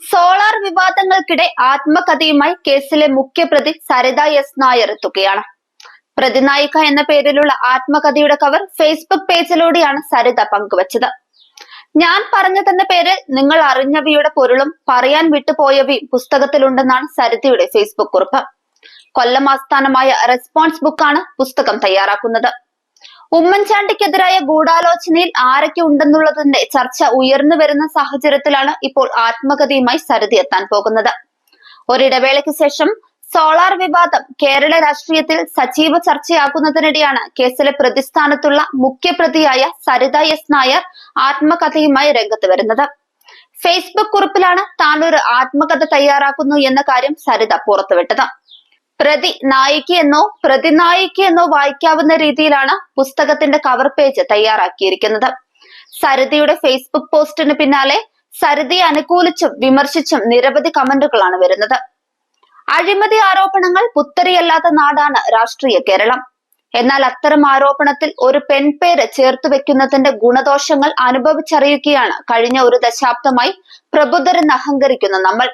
Solar വിവാദങ്ങൾക്കിടെ ആത്മകഥയുമായി കേസിലെ മുഖ്യപ്രതി Saritha S Nair എത്തുകയാണ്. പ്രതിനായിക എന്ന പേരിലുള്ള ആത്മകഥയുടെ കവർ ഫേസ്ബുക്ക് പേജിലൂടെയാണ് സരിത പങ്കുവച്ചത്. ഞാൻ പറഞ്ഞു തന്ന പേരിൽ നിങ്ങൾ അറിഞ്ഞവയുടെ പൊരുളും പറയാൻ വിട്ടുപോയവയും പുസ്തകത്തിലുണ്ടെന്നാണ് സരിതയുടെ ഫേസ്ബുക്ക് കുറിപ്പ്. കൊല്ലം ആസ്ഥാനമായ റെസ്പോൺസ് ബുക്കാണ് പുസ്തകം തയ്യാറാക്കുന്നത്. ഉമ്മൻചാണ്ടിക്കെതിരായ ഗൂഢാലോചനയിൽ ആരൊക്കെ ഉണ്ടെന്നുള്ളതിന്റെ ചർച്ച ഉയർന്നു വരുന്ന സാഹചര്യത്തിലാണ് ഇപ്പോൾ ആത്മകഥയുമായി സരതി എത്താൻ പോകുന്നത്. ഒരിടവേളയ്ക്ക് ശേഷം സോളാർ വിവാദം കേരള രാഷ്ട്രീയത്തിൽ സജീവ ചർച്ചയാകുന്നതിനിടെയാണ് കേസിലെ പ്രതിസ്ഥാനത്തുള്ള മുഖ്യപ്രതിയായ സരിത എസ് നായർ ആത്മകഥയുമായി രംഗത്ത് വരുന്നത്. ഫേസ്ബുക്ക് കുറിപ്പിലാണ് താനൊരു ആത്മകഥ തയ്യാറാക്കുന്നു എന്ന കാര്യം സരിത പുറത്തുവിട്ടത്. പ്രതി നായികയെന്നോ പ്രതിനായികയെന്നോ വായിക്കാവുന്ന രീതിയിലാണ് പുസ്തകത്തിന്റെ കവർ പേജ് തയ്യാറാക്കിയിരിക്കുന്നത്. സരിതയുടെ ഫേസ്ബുക്ക് പോസ്റ്റിന് പിന്നാലെ സരിതയെ അനുകൂലിച്ചും വിമർശിച്ചും നിരവധി കമന്റുകളാണ് വരുന്നത്. അഴിമതി ആരോപണങ്ങൾ പുത്തരിയല്ലാത്ത നാടാണ് രാഷ്ട്രീയ കേരളം. എന്നാൽ അത്തരം ആരോപണത്തിൽ ഒരു പെൺപേര് ചേർത്ത് വെക്കുന്നതിന്റെ ഗുണദോഷങ്ങൾ അനുഭവിച്ചറിയുകയാണ് കഴിഞ്ഞ ഒരു ദശാബ്ദമായി പ്രബുദ്ധരെന്ന് അഹങ്കരിക്കുന്ന നമ്മൾ.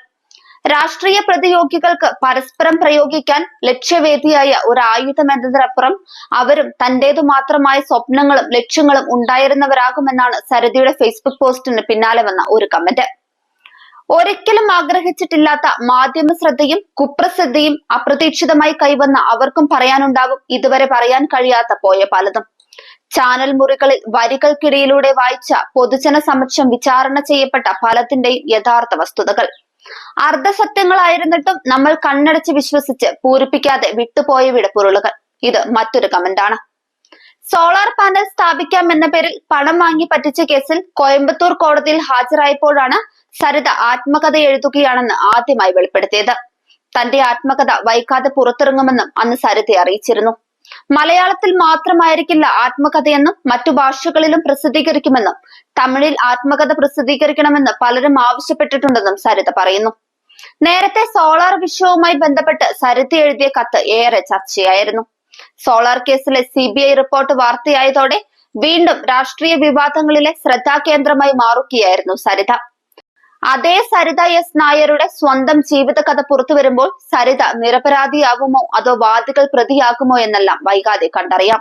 രാഷ്ട്രീയ പ്രതിയോഗികൾക്ക് പരസ്പരം പ്രയോഗിക്കാൻ ലക്ഷ്യവേദിയായ ഒരു ആയുധം എന്നതിനപ്പുറം അവരും തന്റേതു മാത്രമായ സ്വപ്നങ്ങളും ലക്ഷ്യങ്ങളും ഉണ്ടായിരുന്നവരാകുമെന്നാണ് സരതിയുടെ ഫേസ്ബുക്ക് പോസ്റ്റിന് പിന്നാലെ വന്ന ഒരു കമന്റ്. ഒരിക്കലും ആഗ്രഹിച്ചിട്ടില്ലാത്ത മാധ്യമ ശ്രദ്ധയും കുപ്രസിദ്ധിയും അപ്രതീക്ഷിതമായി കൈവന്ന അവർക്കും പറയാനുണ്ടാകും ഇതുവരെ പറയാൻ കഴിയാത്ത പോയ പലതും. ചാനൽ മുറികളിൽ വരികൾക്കിടയിലൂടെ വായിച്ച പൊതുജന സമക്ഷം വിചാരണ ചെയ്യപ്പെട്ട ഫലത്തിന്റെയും യഥാർത്ഥ വസ്തുതകൾ. അർദ്ധസത്യങ്ങളായിരുന്നിട്ടും നമ്മൾ കണ്ണടച്ച് വിശ്വസിച്ച് പൂരിപ്പിക്കാതെ വിട്ടുപോയ വിടപ്പുരുളുകൾ. ഇത് മറ്റൊരു കമന്റാണ്. സോളാർ പാനൽ സ്ഥാപിക്കാം എന്ന പേരിൽ പണം വാങ്ങി പറ്റിച്ച കേസിൽ കോയമ്പത്തൂർ കോടതിയിൽ ഹാജരായപ്പോഴാണ് സരിത ആത്മകഥ എഴുതുകയാണെന്ന് ആദ്യമായി വെളിപ്പെടുത്തിയത്. തന്റെ ആത്മകഥ വൈകാതെ പുറത്തിറങ്ങുമെന്നും അന്ന് സരിത അറിയിച്ചിരുന്നു. മലയാളത്തിൽ മാത്രമായിരിക്കില്ല ആത്മകഥയെന്നും മറ്റു ഭാഷകളിലും പ്രസിദ്ധീകരിക്കുമെന്നും തമിഴിൽ ആത്മകഥ പ്രസിദ്ധീകരിക്കണമെന്ന് പലരും ആവശ്യപ്പെട്ടിട്ടുണ്ടെന്നും സരിത പറയുന്നു. നേരത്തെ സോളാർ വിഷയവുമായി ബന്ധപ്പെട്ട് സരിത എഴുതിയ കത്ത് ഏറെ ചർച്ചയായിരുന്നു. സോളാർ കേസിലെ സി റിപ്പോർട്ട് വാർത്തയായതോടെ വീണ്ടും രാഷ്ട്രീയ വിവാദങ്ങളിലെ ശ്രദ്ധാകേന്ദ്രമായി മാറുകയായിരുന്നു സരിത. അതേ സരിത എസ് നായരുടെ സ്വന്തം ജീവിതകഥ പുറത്തു വരുമ്പോൾ സരിത നിരപരാധിയാകുമോ അതോ വാദികൾ പ്രതിയാകുമോ എന്നെല്ലാം വൈകാതെ കണ്ടറിയാം.